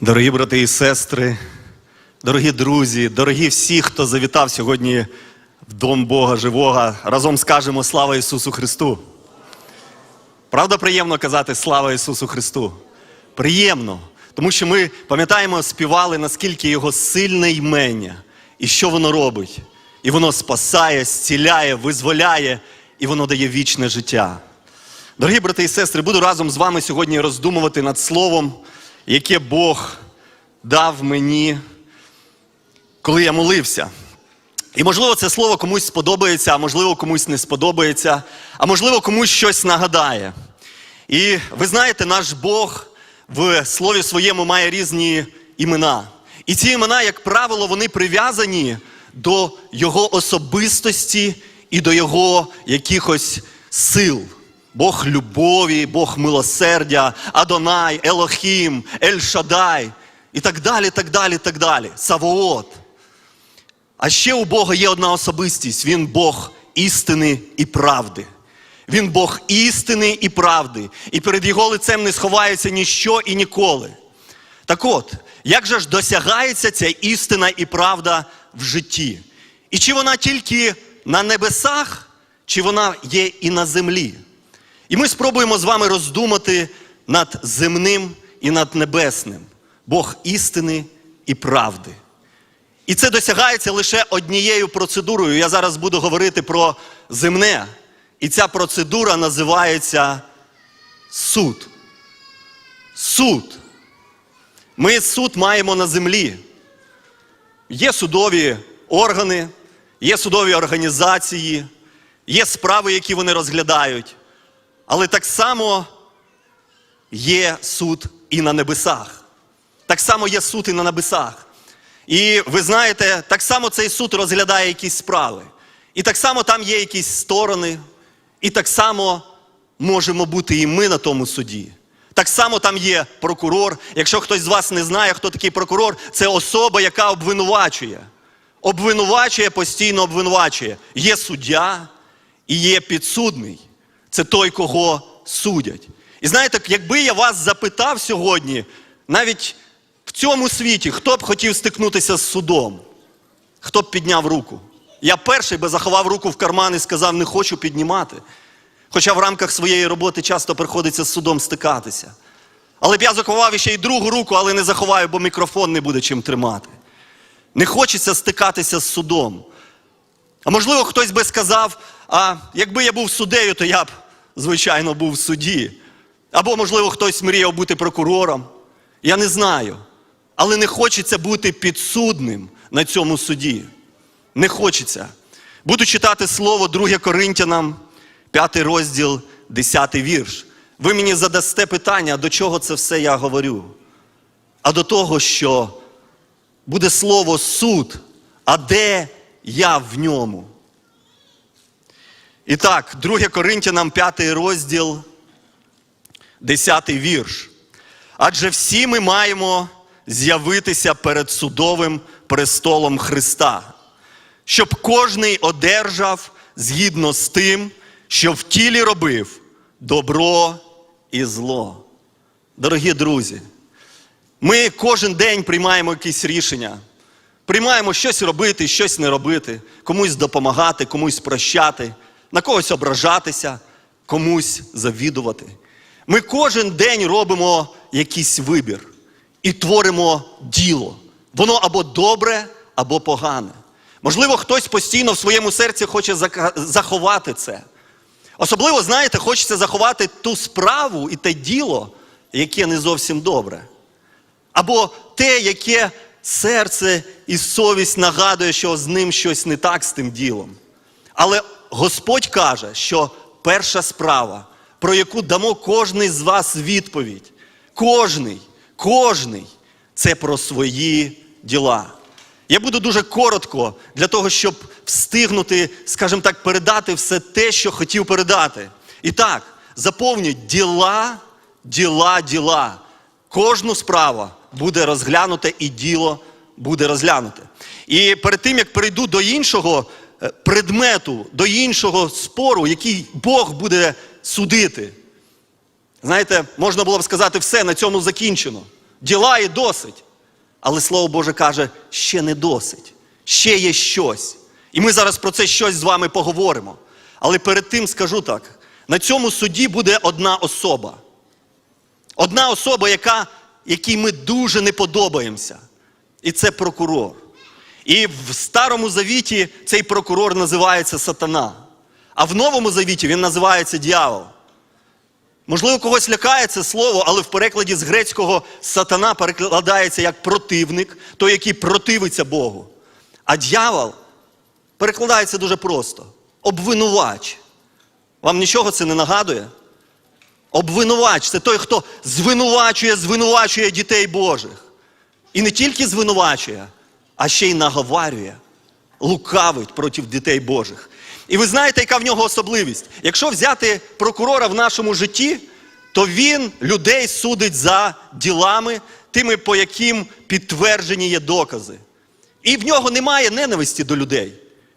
Дорогі брати і сестри, дорогі друзі, дорогі всі, хто завітав сьогодні в Дом Бога Живого, разом скажемо слава Ісусу Христу. Правда, приємно казати слава Ісусу Христу? Приємно, тому що ми пам'ятаємо, співали, наскільки Його сильне ймення і що воно робить. І воно спасає, зціляє, визволяє, і воно дає вічне життя. Дорогі брати і сестри, буду разом з вами сьогодні роздумувати над словом, яке Бог дав мені, коли я молився. І можливо, це слово комусь сподобається, а можливо, комусь не сподобається, а можливо, комусь щось нагадає. І ви знаєте, наш Бог в слові своєму має різні імена. І ці імена, як правило, вони прив'язані до Його особистості і до Його якихось сил. Бог любові, Бог милосердя, Адонай, Елохім, Ель-Шадай і так далі, так далі, так далі. Савоот. А ще у Бога є одна особистість: Він Бог істини і правди. Він Бог істини і правди. І перед Його лицем не сховається ніщо і ніколи. Так от, як же ж досягається ця істина і правда в житті? І чи вона тільки на небесах, чи вона є і на землі? І ми спробуємо з вами роздумати над земним і над небесним. Бог істини і правди. І це досягається лише однією процедурою. Я зараз буду говорити про земне. І ця процедура називається суд. Суд. Ми суд маємо на землі. Є судові органи, є судові організації, є справи, які вони розглядають. Але так само є суд і на небесах. Так само є суд і на небесах. І ви знаєте, так само цей суд розглядає якісь справи. І так само там є якісь сторони, і так само можемо бути і ми на тому суді. Так само там є прокурор. Якщо хтось з вас не знає, хто такий прокурор, це особа, яка обвинувачує. Обвинувачує, постійно обвинувачує. Є суддя і є підсудний. Це той, кого судять. І знаєте, якби я вас запитав сьогодні, навіть в цьому світі, хто б хотів стикнутися з судом? Хто б підняв руку? Я перший би заховав руку в карман і сказав, не хочу піднімати. Хоча в рамках своєї роботи часто приходиться з судом стикатися. Але б я заховав ще й другу руку, але не заховаю, бо мікрофон не буде чим тримати. Не хочеться стикатися з судом. А можливо, хтось би сказав, а якби я був суддею, то я б, звичайно, був в суді. Або, можливо, хтось мріяв бути прокурором. Я не знаю. Але не хочеться бути підсудним на цьому суді. Не хочеться. Буду читати слово 2 Коринтянам, 5 розділ, 10 вірш. Ви мені задасте питання, до чого це все я говорю? А до того, що буде слово суд, а де я в ньому? І так, 2 Коринтянам 5 розділ, 10 вірш. Адже всі ми маємо з'явитися перед судовим престолом Христа, щоб кожний одержав згідно з тим, що в тілі робив добро і зло. Дорогі друзі, ми кожен день приймаємо якісь рішення. Приймаємо щось робити, щось не робити, комусь допомагати, комусь прощати, на когось ображатися, комусь завідувати. Ми кожен день робимо якийсь вибір і творимо діло. Воно або добре, або погане. Можливо, хтось постійно в своєму серці хоче заховати це. Особливо, знаєте, хочеться заховати ту справу і те діло, яке не зовсім добре. Або те, яке серце і совість нагадує, що з ним щось не так з тим ділом. Але Господь каже, що перша справа, про яку дамо кожний з вас відповідь, кожний, кожний це про свої діла. Я буду дуже коротко для того, щоб встигнути, скажімо так, передати все те, що хотів передати. І так, заповнюють діла, діла, діла. Кожну справу буде розглянуте і діло буде розглянуте. І перед тим, як перейду до іншого предмету, до іншого спору, який Бог буде судити. Знаєте, можна було б сказати, все, на цьому закінчено. Діла і досить. Але Слово Боже каже, ще не досить, ще є щось. І ми зараз про це щось з вами поговоримо. Але перед тим скажу так: на цьому суді буде одна особа. Одна особа, яка, якій ми дуже не подобаємося. І це прокурор. І в Старому Завіті цей прокурор називається Сатана. А в Новому Завіті він називається дьявол. Можливо, когось лякає це слово, але в перекладі з грецького сатана перекладається як противник, той, який противиться Богу. А дьявол перекладається дуже просто: обвинувач. Вам нічого це не нагадує? Обвинувач це той, хто звинувачує, звинувачує дітей Божих. І не тільки звинувачує, а ще й наговарює, лукавить проти дітей Божих. І ви знаєте, яка в нього особливість? Якщо взяти прокурора в нашому житті, то він людей судить за ділами, тими, по яким підтверджені є докази. І в нього немає ненависті до людей.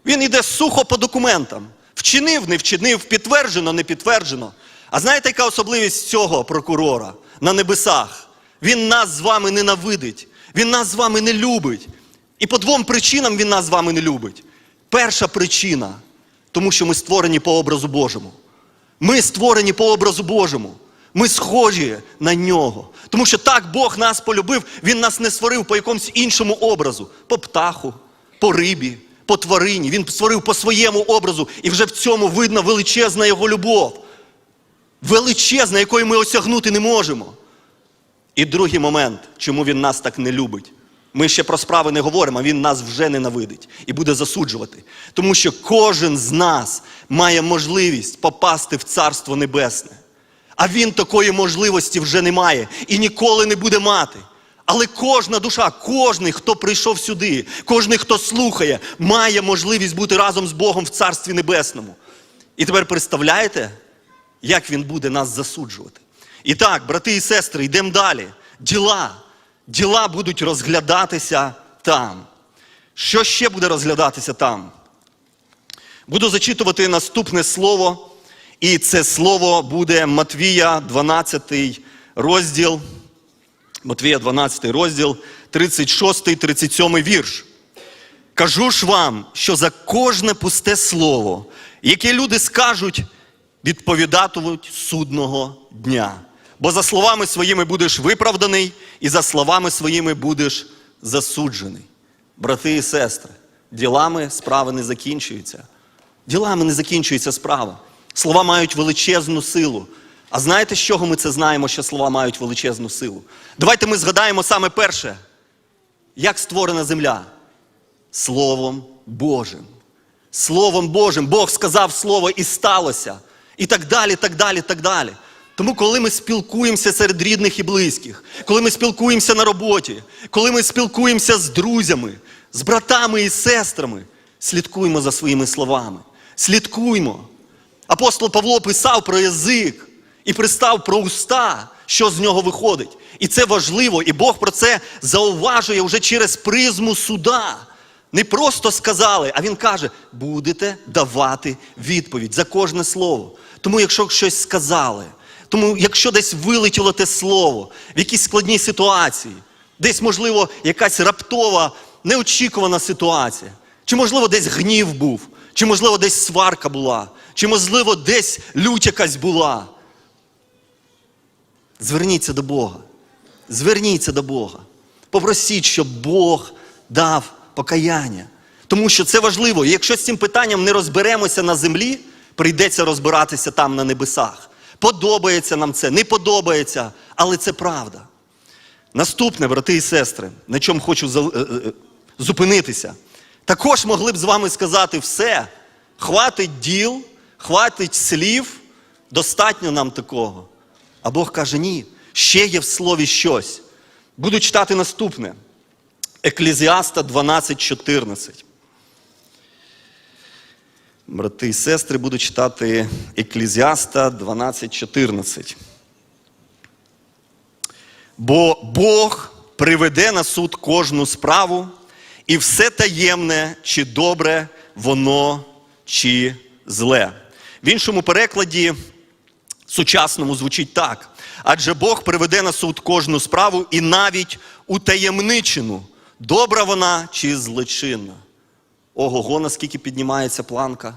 Він йде сухо по документам. Вчинив, не вчинив, підтверджено, не підтверджено. А знаєте, яка особливість цього прокурора на небесах? Він нас з вами ненавидить, він нас з вами не любить. І по двом причинам він нас з вами не любить. Перша причина тому що ми створені по образу Божому. Ми створені по образу Божому. Ми схожі на нього. Тому що так Бог нас полюбив, Він нас не створив по якомусь іншому образу, по птаху, по рибі, по тварині. Він створив по своєму образу, і вже в цьому видна величезна його любов. Величезна, якої ми осягнути не можемо. І другий момент, чому він нас так не любить. Ми ще про справи не говоримо, а він нас вже ненавидить і буде засуджувати. Тому що кожен з нас має можливість попасти в Царство Небесне. А він такої можливості вже не має і ніколи не буде мати. Але кожна душа, кожний, хто прийшов сюди, кожний, хто слухає, має можливість бути разом з Богом в Царстві Небесному. І тепер представляєте, як він буде нас засуджувати. І так, брати і сестри, йдемо далі. Діла. Діла будуть розглядатися там. Що ще буде розглядатися там? Буду зачитувати наступне слово, і це слово буде Матвія, 12 розділ. Матвія, 12 розділ, 36, 37 вірш. Кажу ж вам, що за кожне пусте слово, яке люди скажуть, відповідатимуть судного дня. Бо за словами своїми будеш виправданий, і за словами своїми будеш засуджений. Брати і сестри, ділами справи не закінчуються. Ділами не закінчується справа. Слова мають величезну силу. А знаєте, з чого ми це знаємо, що слова мають величезну силу? Давайте ми згадаємо саме перше, як створена земля. Словом Божим. Словом Божим. Бог сказав слово і сталося. І так далі, так далі, так далі. Тому, коли ми спілкуємося серед рідних і близьких, коли ми спілкуємося на роботі, коли ми спілкуємося з друзями, з братами і сестрами, слідкуємо за своїми словами. Слідкуймо. Апостол Павло писав про язик і пристав про уста, що з нього виходить. І це важливо, і Бог про це зауважує вже через призму суда. Не просто сказали, а він каже: будете давати відповідь за кожне слово. Тому, якщо щось сказали, тому якщо десь вилетіло те слово в якійсь складній ситуації, десь, можливо, якась раптова, неочікувана ситуація, чи, можливо, десь гнів був, чи, можливо, десь сварка була, чи, можливо, десь лють якась була. Зверніться до Бога. Зверніться до Бога. Попросіть, щоб Бог дав покаяння. Тому що це важливо. І якщо з цим питанням не розберемося на землі, прийдеться розбиратися там на небесах. Подобається нам це, не подобається, але це правда. Наступне, брати і сестри, на чому хочу е, е, зупинитися. Також могли б з вами сказати все. Хватить діл, хватить слів, достатньо нам такого. А Бог каже, ні, ще є в слові щось. Буду читати наступне. Еклезіаста 12.14. Брати і сестри, буду читати Еклезіаста 12.14. Бо Бог приведе на суд кожну справу, і все таємне, чи добре воно, чи зле. В іншому перекладі сучасному звучить так: Адже Бог приведе на суд кожну справу і навіть утаємничену, добра вона чи злочинна. Ого, наскільки піднімається планка.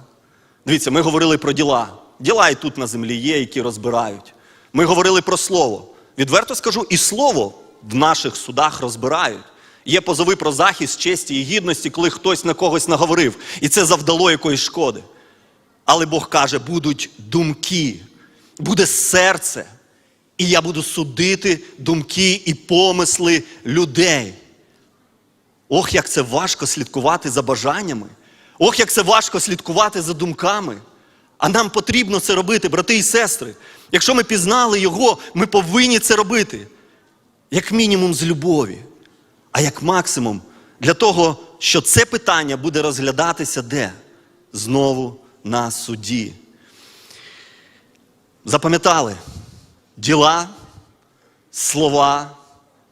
Дивіться, ми говорили про діла. Діла і тут на землі є, які розбирають. Ми говорили про слово. Відверто скажу, і слово в наших судах розбирають. Є позови про захист честі і гідності, коли хтось на когось наговорив, і це завдало якоїсь шкоди. Але Бог каже, будуть думки, буде серце, і я буду судити думки і помисли людей. Ох, як це важко слідкувати за бажаннями. Ох, як це важко слідкувати за думками. А нам потрібно це робити, брати і сестри. Якщо ми пізнали Його, ми повинні це робити. Як мінімум з любові, а як максимум для того, що це питання буде розглядатися де? Знову на суді. Запам'ятали діла, слова,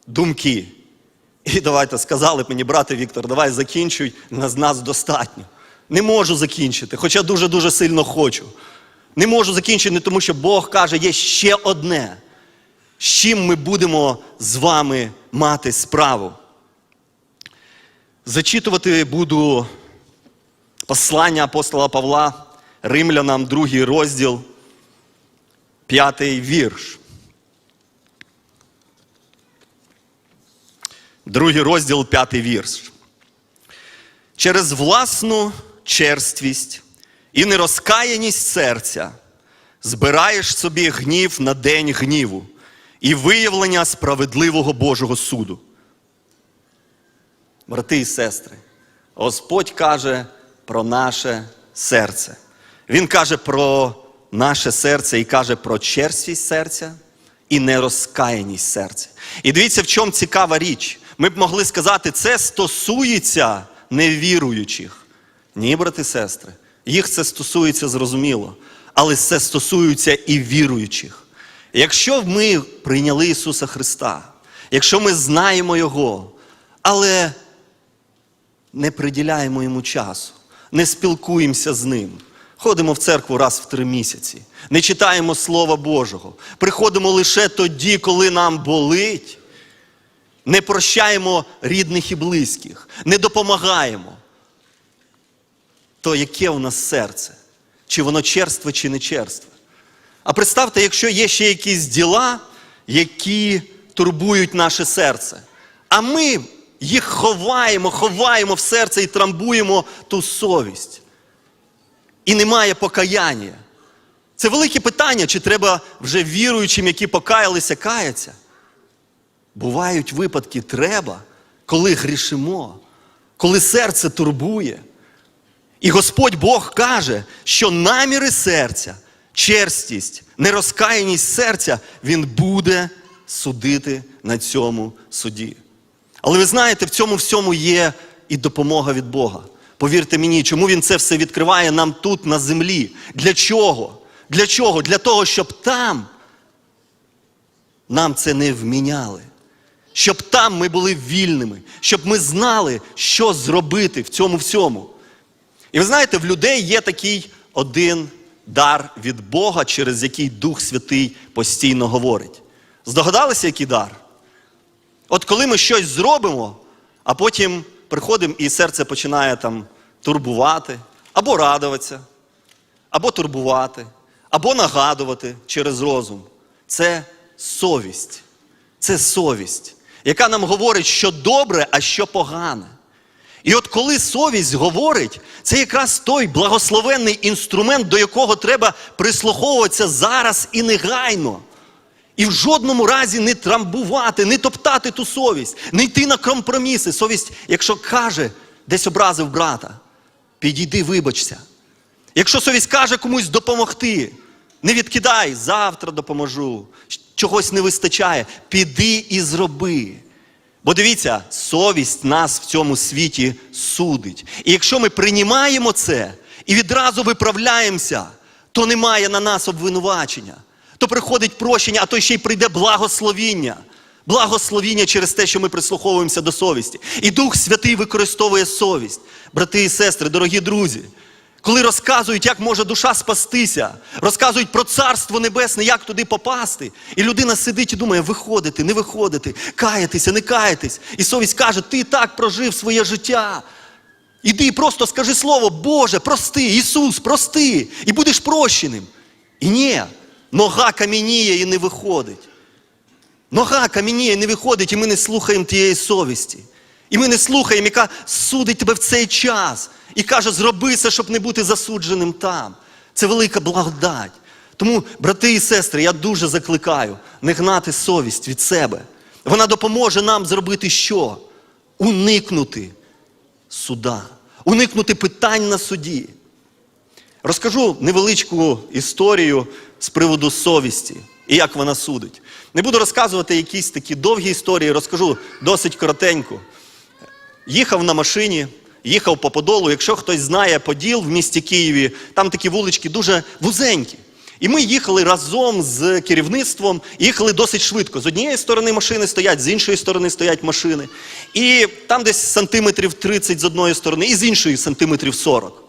думки. І давайте сказали мені, брате Віктор, давай закінчуй, нас, нас достатньо. Не можу закінчити, хоча дуже-дуже сильно хочу. Не можу закінчити, тому що Бог каже, є ще одне, з чим ми будемо з вами мати справу. Зачитувати буду послання апостола Павла Римлянам, другий розділ, п'ятий вірш. Другий розділ, п'ятий вірш. Через власну черствість і нерозкаяність серця збираєш собі гнів на день гніву і виявлення справедливого Божого суду. Брати і сестри, Господь каже про наше серце. Він каже про наше серце і каже про черствість серця і нерозкаяність серця. І дивіться, в чому цікава річ. Ми б могли сказати, це стосується невіруючих. Ні, брати і сестри, їх це стосується зрозуміло, але це стосується і віруючих. Якщо ми прийняли Ісуса Христа, якщо ми знаємо Його, але не приділяємо йому часу, не спілкуємося з ним. Ходимо в церкву раз в три місяці, не читаємо Слова Божого, приходимо лише тоді, коли нам болить, не прощаємо рідних і близьких, не допомагаємо. То яке у нас серце? Чи воно черстве, чи не черстве? А представте, якщо є ще якісь діла, які турбують наше серце, а ми їх ховаємо, ховаємо в серце і трамбуємо ту совість. І немає покаяння. Це велике питання, чи треба вже віруючим, які покаялися, каяться. Бувають випадки, треба, коли грішимо, коли серце турбує. І Господь Бог каже, що наміри серця, черстість, нерозкаяність серця Він буде судити на цьому суді. Але ви знаєте, в цьому всьому є і допомога від Бога. Повірте мені, чому Він це все відкриває нам тут, на землі? Для чого? Для чого? Для того, щоб там нам це не вміняли. Щоб там ми були вільними, щоб ми знали, що зробити в цьому всьому. І ви знаєте, в людей є такий один дар від Бога, через який Дух Святий постійно говорить. Здогадалися, який дар? От коли ми щось зробимо, а потім приходимо і серце починає там турбувати, або радуватися, або турбувати, або нагадувати через розум. Це совість. Це совість, яка нам говорить, що добре, а що погане. І от коли совість говорить, це якраз той благословенний інструмент, до якого треба прислуховуватися зараз і негайно. І в жодному разі не трамбувати, не топтати ту совість, не йти на компроміси. Совість, якщо каже, десь образив брата, підійди, вибачся. Якщо совість каже комусь допомогти, не відкидай, завтра допоможу, чогось не вистачає, піди і зроби. Бо дивіться, совість нас в цьому світі судить. І якщо ми приймаємо це і відразу виправляємося, то немає на нас обвинувачення то приходить прощення, а то ще й прийде благословіння. Благословіння через те, що ми прислуховуємося до совісті. І Дух Святий використовує совість. Брати і сестри, дорогі друзі, коли розказують, як може душа спастися, розказують про царство небесне, як туди попасти. І людина сидить і думає, виходити, не виходити, каятися, не каятись. І совість каже, ти і так прожив своє життя. Іди і просто скажи слово, Боже, прости, Ісус, прости, і будеш прощеним. І ні, нога кам'яніє і не виходить. Нога кам'яніє, не виходить, і ми не слухаємо тієї совісті. І ми не слухаємо, яка судить тебе в цей час. І каже, зроби це, щоб не бути засудженим там. Це велика благодать. Тому, брати і сестри, я дуже закликаю не гнати совість від себе. Вона допоможе нам зробити що? Уникнути суда, уникнути питань на суді. Розкажу невеличку історію з приводу совісті і як вона судить. Не буду розказувати якісь такі довгі історії, розкажу досить коротенько. Їхав на машині, їхав по Подолу. Якщо хтось знає Поділ в місті Києві, там такі вулички дуже вузенькі. І ми їхали разом з керівництвом, їхали досить швидко. З однієї сторони машини стоять, з іншої сторони стоять машини. І там десь сантиметрів 30 з одної сторони, і з іншої сантиметрів 40.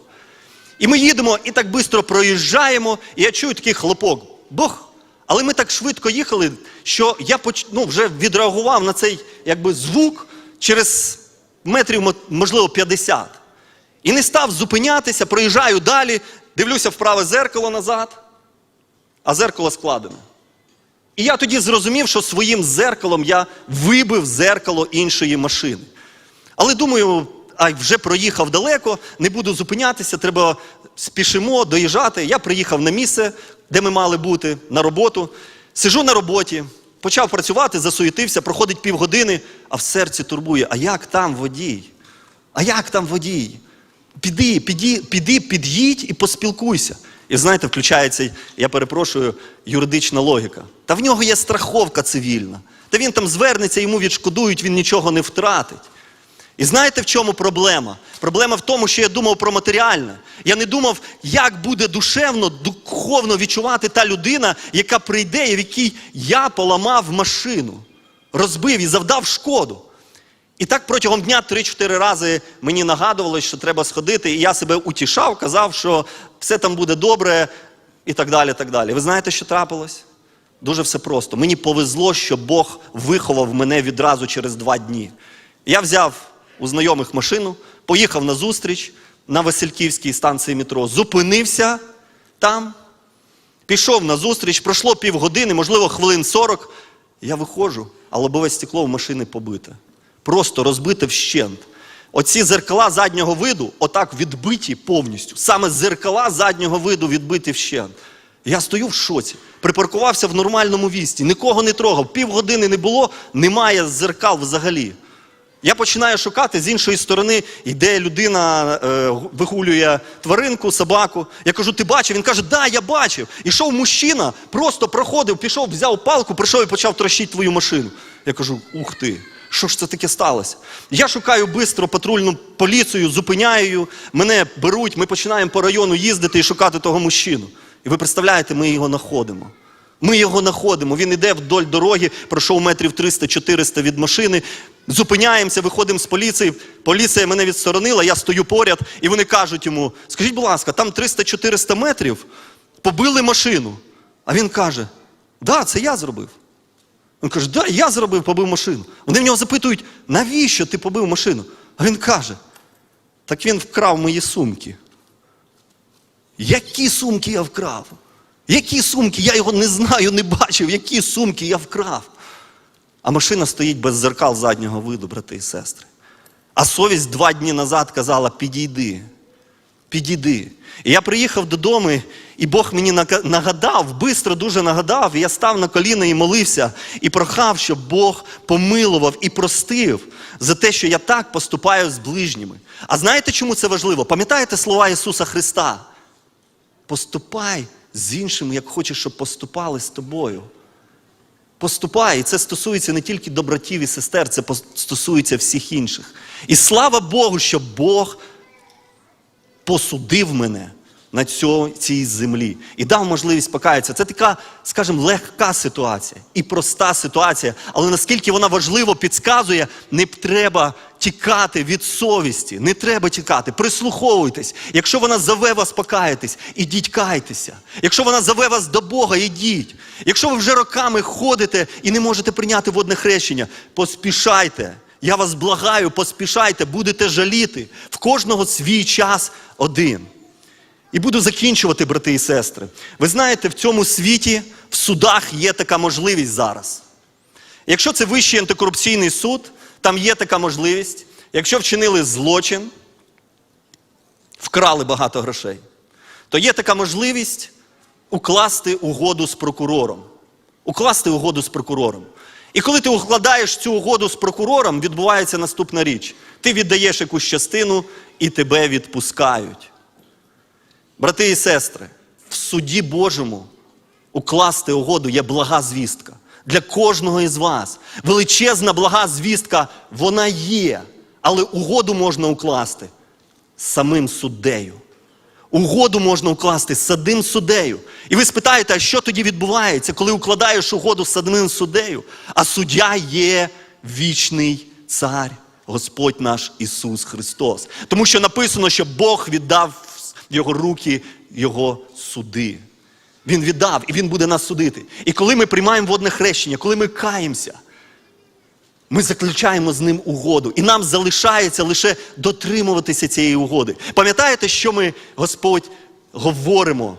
І ми їдемо і так швидко проїжджаємо, і я чую такий хлопок. Бог. Але ми так швидко їхали, що я ну, вже відреагував на цей якби, звук через метрів, можливо, 50. І не став зупинятися, проїжджаю далі, дивлюся в праве зеркало назад, а зеркало складене. І я тоді зрозумів, що своїм зеркалом я вибив зеркало іншої машини. Але думаю, а вже проїхав далеко, не буду зупинятися, треба спішимо доїжджати. Я приїхав на місце, де ми мали бути, на роботу. Сижу на роботі, почав працювати, засуєтився, проходить півгодини, а в серці турбує, а як там водій? А як там водій? Піди, піди, піди, під'їдь і поспілкуйся. І знаєте, включається, я перепрошую, юридична логіка. Та в нього є страховка цивільна. Та він там звернеться, йому відшкодують, він нічого не втратить. І знаєте, в чому проблема? Проблема в тому, що я думав про матеріальне. Я не думав, як буде душевно, духовно відчувати та людина, яка прийде, і в якій я поламав машину, розбив і завдав шкоду. І так протягом дня 3-4 рази мені нагадувалось, що треба сходити, і я себе утішав, казав, що все там буде добре, і так далі. так далі. Ви знаєте, що трапилось? Дуже все просто. Мені повезло, що Бог виховав мене відразу через два дні. Я взяв у знайомих машину, поїхав на зустріч на Васильківській станції метро, зупинився там, пішов на зустріч, пройшло півгодини, можливо, хвилин 40. Я виходжу, а лобове стекло в машини побите. Просто розбите вщент. Оці зеркала заднього виду, отак відбиті повністю. Саме зеркала заднього виду відбиті вщент. Я стою в шоці, припаркувався в нормальному вісті, нікого не трогав, півгодини не було, немає зеркал взагалі. Я починаю шукати з іншої сторони, йде людина, е, вигулює тваринку, собаку. Я кажу, ти бачив? Він каже, да, я бачив. Ішов мужчина, просто проходив, пішов, взяв палку, прийшов і почав трощити твою машину. Я кажу, ух ти, що ж це таке сталося? Я шукаю швидко патрульну поліцію, зупиняю, мене беруть, ми починаємо по району їздити і шукати того мужчину. І ви представляєте, ми його знаходимо. Ми його знаходимо. Він іде вдоль дороги, пройшов метрів 300-400 від машини. Зупиняємося, виходимо з поліції. Поліція мене відсторонила, я стою поряд, і вони кажуть йому: скажіть, будь ласка, там 300-400 метрів побили машину. А він каже: да, це я зробив. Він каже, да, я зробив, побив машину. Вони в нього запитують, навіщо ти побив машину? А він каже: так він вкрав мої сумки. Які сумки я вкрав? Які сумки? Я його не знаю, не бачив, які сумки я вкрав. А машина стоїть без зеркал заднього виду, брати і сестри. А совість два дні назад казала: підійди, підійди. І я приїхав додому, і Бог мені нагадав, бистро дуже нагадав, і я став на коліна і молився, і прохав, щоб Бог помилував і простив за те, що я так поступаю з ближніми. А знаєте, чому це важливо? Пам'ятаєте слова Ісуса Христа? Поступай з іншими, як хочеш, щоб поступали з тобою. Поступай, і це стосується не тільки добратів і сестер, це стосується всіх інших. І слава Богу, що Бог посудив мене на цій землі і дав можливість покаятися. Це така, скажімо, легка ситуація і проста ситуація, але наскільки вона важливо підказує, не треба тікати від совісті, не треба тікати. Прислуховуйтесь. Якщо вона зове вас покаятись, ідіть кайтеся. Якщо вона зове вас до Бога, ідіть. Якщо ви вже роками ходите і не можете прийняти водне хрещення, поспішайте. Я вас благаю, поспішайте, будете жаліти. В кожного свій час один. І буду закінчувати, брати і сестри. Ви знаєте, в цьому світі в судах є така можливість зараз. Якщо це вищий антикорупційний суд, там є така можливість. Якщо вчинили злочин, вкрали багато грошей, то є така можливість укласти угоду з прокурором. Укласти угоду з прокурором. І коли ти укладаєш цю угоду з прокурором, відбувається наступна річ. Ти віддаєш якусь частину і тебе відпускають. Брати і сестри, в суді Божому укласти угоду є блага звістка. Для кожного із вас. Величезна блага звістка, вона є. Але угоду можна укласти самим суддею. Угоду можна укласти з самим суддею. І ви спитаєте, а що тоді відбувається, коли укладаєш угоду з суддею? А суддя є вічний цар, Господь наш Ісус Христос. Тому що написано, що Бог віддав його руки його суди. Він віддав і Він буде нас судити. І коли ми приймаємо водне хрещення, коли ми каємося, ми заключаємо з ним угоду, і нам залишається лише дотримуватися цієї угоди. Пам'ятаєте, що ми, Господь, говоримо,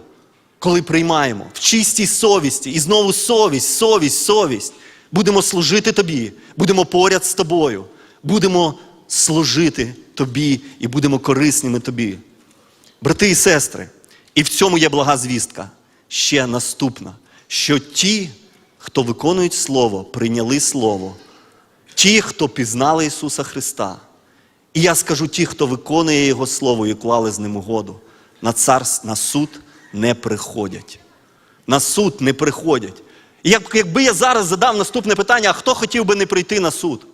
коли приймаємо? В чистій совісті. І знову совість, совість, совість. Будемо служити тобі, будемо поряд з тобою, будемо служити тобі і будемо корисними тобі. Брати і сестри, і в цьому є блага звістка. Ще наступна, що ті, хто виконують Слово, прийняли Слово, ті, хто пізнали Ісуса Христа. І я скажу, ті, хто виконує Його Слово і клали з ним угоду, на царс, на суд не приходять. На суд не приходять. І як, якби я зараз задав наступне питання, а хто хотів би не прийти на суд?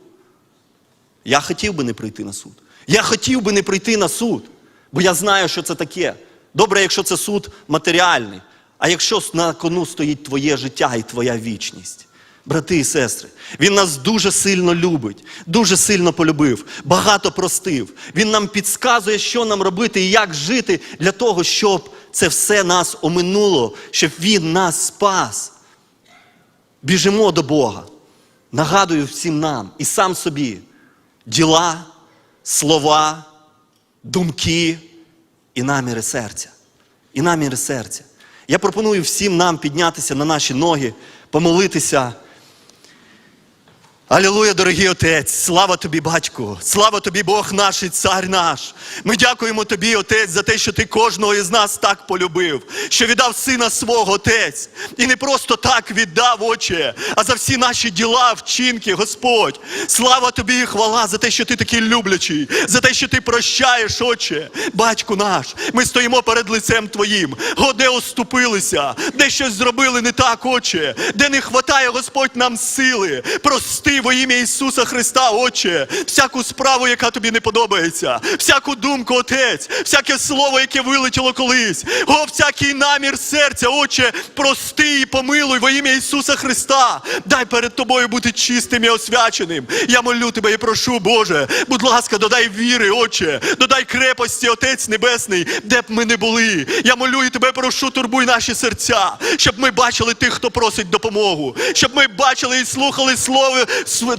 Я хотів би не прийти на суд. Я хотів би не прийти на суд, бо я знаю, що це таке. Добре, якщо це суд матеріальний, а якщо на кону стоїть твоє життя і твоя вічність. Брати і сестри, він нас дуже сильно любить, дуже сильно полюбив, багато простив. Він нам підказує, що нам робити і як жити для того, щоб це все нас оминуло, щоб він нас спас. Біжимо до Бога. Нагадую всім нам і сам собі діла, слова, думки і наміри серця. І наміри серця. Я пропоную всім нам піднятися на наші ноги, помолитися. Алілуя, дорогий Отець, слава тобі, батьку, слава тобі, Бог наш і цар наш. Ми дякуємо тобі, Отець, за те, що ти кожного із нас так полюбив, що віддав сина свого Отець. І не просто так віддав, Отче, а за всі наші діла, вчинки, Господь. Слава тобі і хвала за те, що ти такий люблячий, за те, що ти прощаєш, Отче, батьку наш. Ми стоїмо перед лицем Твоїм. Го, де оступилися, де щось зробили не так, Отче, де не хватає, Господь, нам сили. Прости во ім'я Ісуса Христа, Отче, всяку справу, яка тобі не подобається, всяку думку, Отець, всяке слово, яке вилетіло колись, о, всякий намір серця, Отче, прости і помилуй во ім'я Ісуса Христа. Дай перед тобою бути чистим і освяченим. Я молю тебе і прошу, Боже, будь ласка, додай віри, Отче, додай крепості, Отець Небесний, де б ми не були. Я молю і тебе прошу, турбуй наші серця, щоб ми бачили тих, хто просить допомогу, щоб ми бачили і слухали слово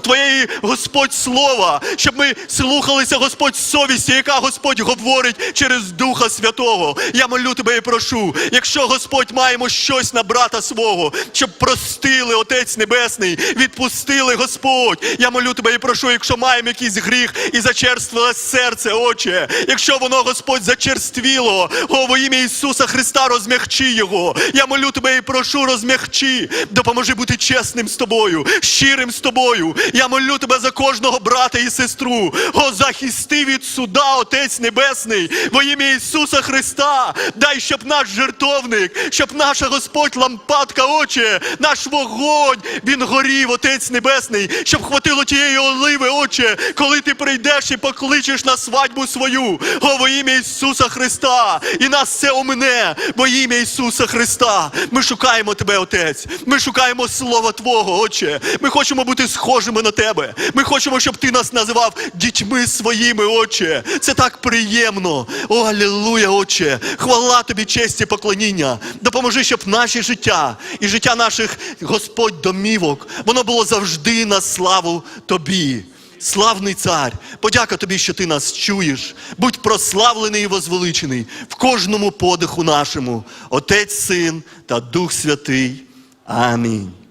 Твоєї, Господь, слова, щоб ми слухалися, Господь, совісті, яка Господь говорить через Духа Святого. Я молю тебе і прошу, якщо Господь маємо щось на брата свого, щоб простили, Отець Небесний, відпустили, Господь. Я молю тебе і прошу, якщо маємо якийсь гріх і зачерствило серце, Отче, якщо воно, Господь, зачерствіло, о, во ім'я Ісуса Христа, розмягчи його. Я молю тебе і прошу, розмягчи, допоможи бути чесним з тобою, щирим з тобою. Тобою. Я молю тебе за кожного брата і сестру. О, захисти від суда, Отець Небесний, во ім'я Ісуса Христа. Дай, щоб наш жертовник, щоб наша Господь лампадка, Отче, наш вогонь, він горів, Отець Небесний, щоб хватило тієї оливи, Отче, коли ти прийдеш і покличеш на свадьбу свою. О, во ім'я Ісуса Христа. І нас це омине, во ім'я Ісуса Христа. Ми шукаємо тебе, Отець. Ми шукаємо Слова Твого, Отче. Ми хочемо бути схожими на тебе. Ми хочемо, щоб ти нас називав дітьми своїми, Отче. Це так приємно. О, алілуя, Отче. Хвала тобі, честь і поклоніння. Допоможи, щоб наше життя і життя наших Господь домівок, воно було завжди на славу тобі. Славний цар, подяка тобі, що ти нас чуєш. Будь прославлений і возвеличений в кожному подиху нашому, Отець, Син та Дух Святий. Амінь.